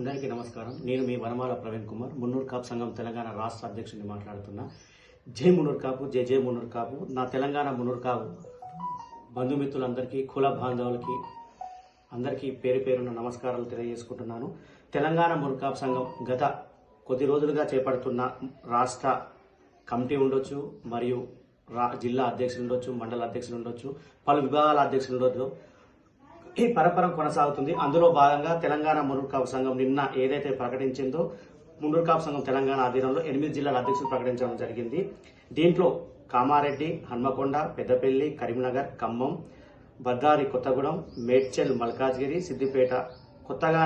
అందరికీ నమస్కారం. నేను మీ వనమాల ప్రవీణ్ కుమార్. మున్నూరు కాపు సంఘం తెలంగాణ రాష్ట్ర అధ్యక్షుడిని మాట్లాడుతున్నా. జై మున్నూరు కాపు జై జై మున్నూరు కాపు. నా తెలంగాణ మున్నూరు కాపు బంధుమిత్రులందరికీ కుల బాంధవులకి అందరికీ పేరు పేరున నమస్కారాలు తెలియజేసుకుంటున్నాను. తెలంగాణ మున్నూరు కాపు సంఘం గత కొద్ది రోజులుగా చేపడుతున్న రాష్ట్ర కమిటీ ఉండొచ్చు మరియు రా జిల్లా అధ్యక్షులు ఉండొచ్చు మండల అధ్యక్షులు ఉండొచ్చు పలు విభాగాల అధ్యక్షులు ఉండొచ్చు. ఈ పరపరం కొనసాగుతుంది. అందులో భాగంగా తెలంగాణ మునుర్కాపు సంఘం నిన్న ఏదైతే ప్రకటించిందో మునుర్కాపు సంఘం తెలంగాణ ఆధీనంలో ఎనిమిది జిల్లాల అధ్యక్షులు ప్రకటించడం జరిగింది. దీంట్లో కామారెడ్డి హన్మకొండ పెద్దపల్లి కరీంనగర్ ఖమ్మం బద్దారి కొత్తగూడెం మేడ్చల్ మల్కాజ్గిరి సిద్దిపేట కొత్తగా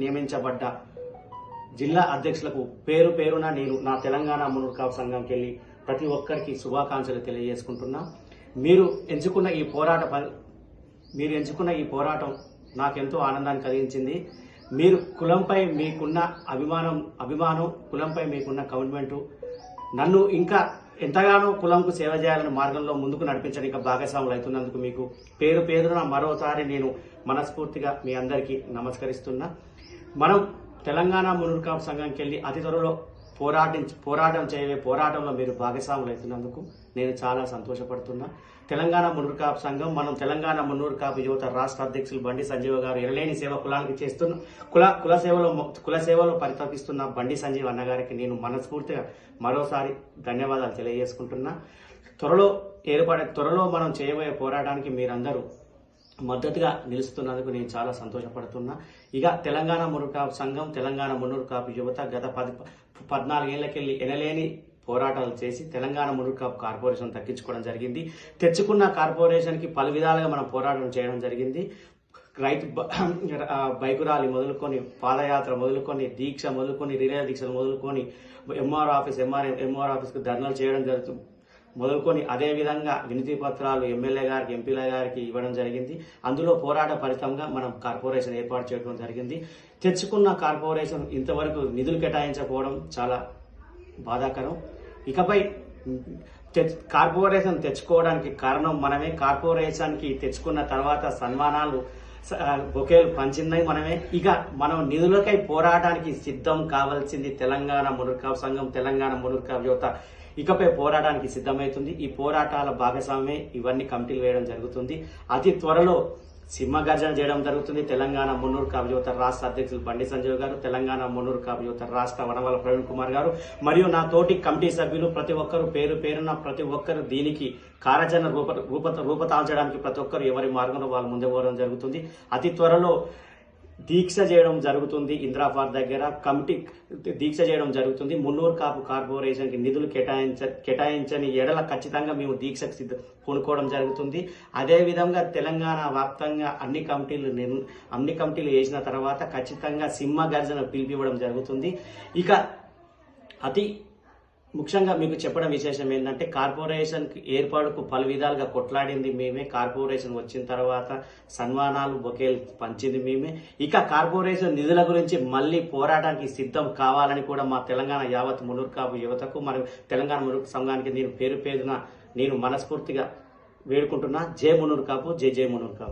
నియమించబడ్డ జిల్లా అధ్యక్షులకు పేరు పేరున నేను నా తెలంగాణ మునుర్కాపు సంఘంకి వెళ్ళి ప్రతి ఒక్కరికి శుభాకాంక్షలు తెలియజేసుకుంటున్నా. మీరు ఎంచుకున్న ఈ పోరాట మీరు ఎంచుకున్న ఈ పోరాటం నాకెంతో ఆనందాన్ని కలిగించింది. మీరు కులంపై మీకున్న అభిమానం అభిమానం కులంపై మీకున్న కమిట్మెంటు నన్ను ఇంకా ఎంతగానో కులంకు సేవ చేయాలని మార్గంలో ముందుకు నడిపించడానికి భాగస్వాములు అవుతున్నందుకు మీకు పేరు పేరున మరోసారి నేను మనస్ఫూర్తిగా మీ అందరికీ నమస్కరిస్తున్నా. మనం తెలంగాణ మునుర్కాపు సంఘంకి వెళ్ళి అతి త్వరలో పోరాటం పోరాటం చేయవే పోరాటంలో మీరు భాగస్వాములు అవుతున్నందుకు నేను చాలా సంతోషపడుతున్నా. తెలంగాణ మున్నూరు కాపు సంఘం మనం తెలంగాణ మున్నూరు కాపు యువత రాష్ట్ర అధ్యక్షులు బండి సంజీవ గారు ఎరలేని సేవ కులానికి చేస్తున్న కుల కుల సేవలో కుల సేవలో పరితపిస్తున్న బండి సంజీవ్ అన్నగారికి నేను మనస్ఫూర్తిగా మరోసారి ధన్యవాదాలు తెలియజేసుకుంటున్నా. త్వరలో ఏర్పడే త్వరలో మనం చేయబోయే పోరాటానికి మీరందరూ మద్దతుగా నిలుస్తున్నందుకు నేను చాలా సంతోషపడుతున్నా. ఇక తెలంగాణ మున్నూరు సంఘం తెలంగాణ మున్నూరు యువత గత పది పద్నాలుగేళ్ళకెళ్ళి ఎనలేని పోరాటాలు చేసి తెలంగాణ మున్నూరు కార్పొరేషన్ తగ్గించుకోవడం జరిగింది. తెచ్చుకున్న కార్పొరేషన్కి పలు విధాలుగా మనం పోరాటం చేయడం జరిగింది. రైతు బైకు ర్యాలీ మొదలుకొని పాదయాత్ర మొదలుకొని దీక్ష మొదలుకొని రిలే దీక్షలు మొదలుకొని ఎంఆర్ ఆఫీస్ ఎంఆర్ ఎంఆర్ ఆఫీస్కి ధర్నాలు చేయడం జరుగుతుంది మొదలుకొని అదే విధంగా వినతి పత్రాలు ఎమ్మెల్యే గారికి ఎంపీల గారికి ఇవ్వడం జరిగింది. అందులో పోరాట ఫలితంగా మనం కార్పొరేషన్ ఏర్పాటు చేయడం జరిగింది. తెచ్చుకున్న కార్పొరేషన్ ఇంతవరకు నిధులు కేటాయించకపోవడం చాలా బాధాకరం. ఇకపై తెచ్- కార్పొరేషన్ తెచ్చుకోవడానికి కారణం మనమే. కార్పొరేషన్కి తెచ్చుకున్న తర్వాత సన్మానాలు బొకేలు పంచిందని మనమే. ఇక మనం నిధులకై పోరాటానికి సిద్ధం కావాల్సింది తెలంగాణ మునుర్కావ్ సంఘం తెలంగాణ మునుర్కావ్ యువత. ఇకపై పోరాటానికి సిద్ధమవుతుంది ఈ పోరాటాల భాగస్వామ్యమే ఇవన్నీ కమిటీలు వేయడం జరుగుతుంది. అతి త్వరలో సింహగర్జన చేయడం జరుగుతుంది. తెలంగాణ మున్నూరు కాపు యువత రాష్ట్ర అధ్యక్షులు బండి సంజయ్ గారు తెలంగాణ మున్నూరు కాపు యువత రాష్ట్ర వనవల ప్రవీణ్ కుమార్ గారు మరియు నా తోటి కమిటీ సభ్యులు ప్రతి ఒక్కరు పేరు పేరున ప్రతి ఒక్కరు దీనికి కార్యాచరణ రూప రూప రూపతాల్చడానికి ప్రతి ఒక్కరు ఎవరి మార్గంలో వాళ్ళు ముందు పోవడం జరుగుతుంది. అతి త్వరలో దీక్ష చేయడం జరుగుతుంది ఇంద్రాఫార్ దగ్గర. కమిటీ దీక్ష చేయడం జరుగుతుంది. మున్నూరు కాపు కార్పొరేషన్కి నిధులు కేటాయించ కేటాయించని ఎడల ఖచ్చితంగా మేము దీక్షకు సిద్ధ పూనుకోవడం జరుగుతుంది. అదేవిధంగా తెలంగాణ వ్యాప్తంగా అన్ని కమిటీలు నిర్- అన్ని కమిటీలు వేసిన తర్వాత ఖచ్చితంగా సింహ గర్జన పిలిపివ్వడం జరుగుతుంది. ఇక అతి ముఖ్యంగా మీకు చెప్పడం విశేషం ఏంటంటే కార్పొరేషన్ ఏర్పాటుకు పలు విధాలుగా కొట్లాడింది మేమే. కార్పొరేషన్ వచ్చిన తర్వాత సన్మానాలు బొకేలు పంచింది మేమే. ఇక కార్పొరేషన్ నిధుల గురించి మళ్ళీ పోరాటానికి సిద్ధం కావాలని కూడా మా తెలంగాణ యావత్ మునుర్కాపు యువతకు మరియు తెలంగాణ మునుర్ సంఘానికి నేను పేరు పేరున నేను మనస్ఫూర్తిగా వేడుకుంటున్నా. జై మునూర్ కాపు జై మునుర్కాపు. మునూర్ కాపు